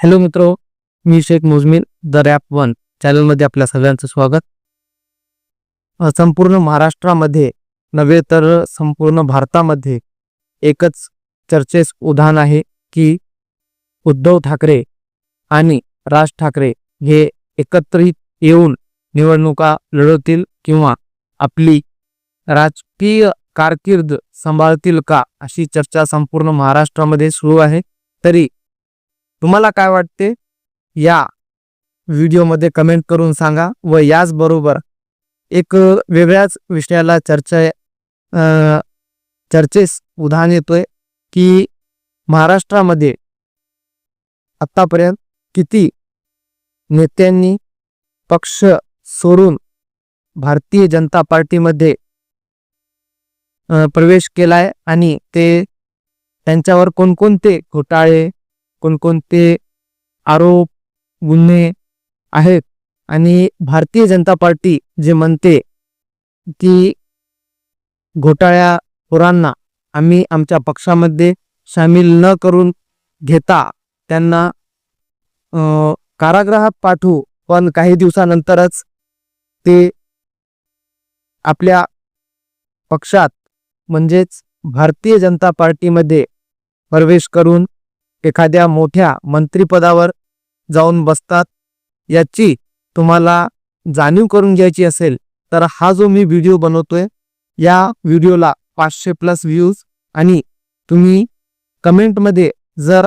Hello मित्रो मी Shaikh Mujmin the rap one चॅनलमध्ये आपल्या सगळ्यांचं स्वागत. संपूर्ण महाराष्ट्रामध्ये नव्हे तर संपूर्ण भारतामध्ये एकच चर्चेस उदाहरण आहे की उद्धव ठाकरे आणि राज ठाकरे हे एकत्रित येऊन निवडणुका लढवतील किंवा आपली राजकीय कारकीर्द सांभाळतील का अशी चर्चा संपूर्ण महाराष्ट्रामध्ये सुरू आहे. तरी तुम्हाला काय वाटते? या व्हिडिओमध्ये कमेंट करून सांगा व याचबरोबर एक वेगळ्याच विषयाला चर्चा चर्चेस उदाहरण येतोय की महाराष्ट्रामध्ये आत्तापर्यंत किती नेत्यांनी पक्ष सोडून भारतीय जनता पार्टीमध्ये प्रवेश प्रवेश केलाय आणि ते त्यांच्यावर कोणकोणते घोटाळे कोणकोणते आरोप गुन्हे आहेत आणि भारतीय जनता पार्टी जे म्हणते की घोटाळ्या घोटाळ्याखोरांना आम्ही आमच्या पक्षामध्ये सामील न करून घेता त्यांना कारागृहात पाठवू. पण काही दिवसानंतरच ते आपल्या पक्षात म्हणजेच भारतीय जनता पार्टीमध्ये प्रवेश करून एखाद्या मोठ्या मंत्रिपदावर जाऊन बसतात याची तुम्हाला जाणीव करून घ्यायची असेल तर हा जो मी व्हिडिओ बनवतोय या व्हिडिओला पाचशे प्लस व्ह्यूज आणि तुम्ही कमेंटमध्ये जर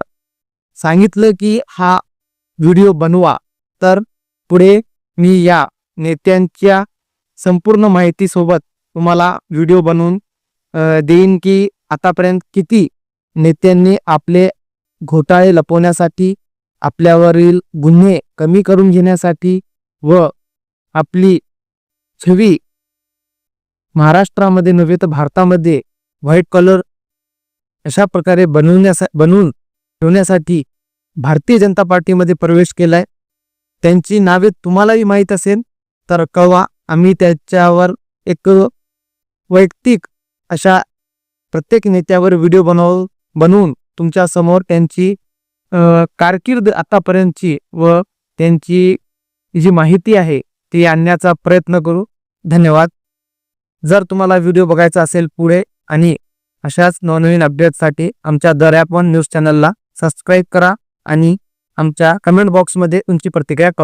सांगितलं की हा व्हिडिओ बनवा तर पुढे मी या नेत्यांच्या संपूर्ण माहितीसोबत तुम्हाला व्हिडिओ बनवून देईन की आतापर्यंत किती नेत्यांनी आपले घोटाळे लपवण्यासाठी आपल्यावरील गुन्हे कमी करून घेण्यासाठी व आपली छवी महाराष्ट्रामध्ये नव्हे तर भारतामध्ये व्हाईट कलर अशा प्रकारे बनवण्यासा बनवून ठेवण्यासाठी भारतीय जनता पार्टीमध्ये प्रवेश केला आहे त्यांची नावे तुम्हालाही माहीत असेल तर कळवा आम्ही त्याच्यावर एक वैयक्तिक अशा प्रत्येक नेत्यावर व्हिडिओ बनव बनवून तुमच्यासमोर त्यांची कारकीर्द आतापर्यंतची व त्यांची जी माहिती आहे ती आणण्याचा प्रयत्न करू. धन्यवाद. जर तुम्हाला व्हिडिओ बघायचा असेल पुढे आणि अशाच नवनवीन अपडेटसाठी आमच्या द वन न्यूज चॅनलला सबस्क्राईब करा आणि आमच्या कमेंट बॉक्समध्ये तुमची प्रतिक्रिया करू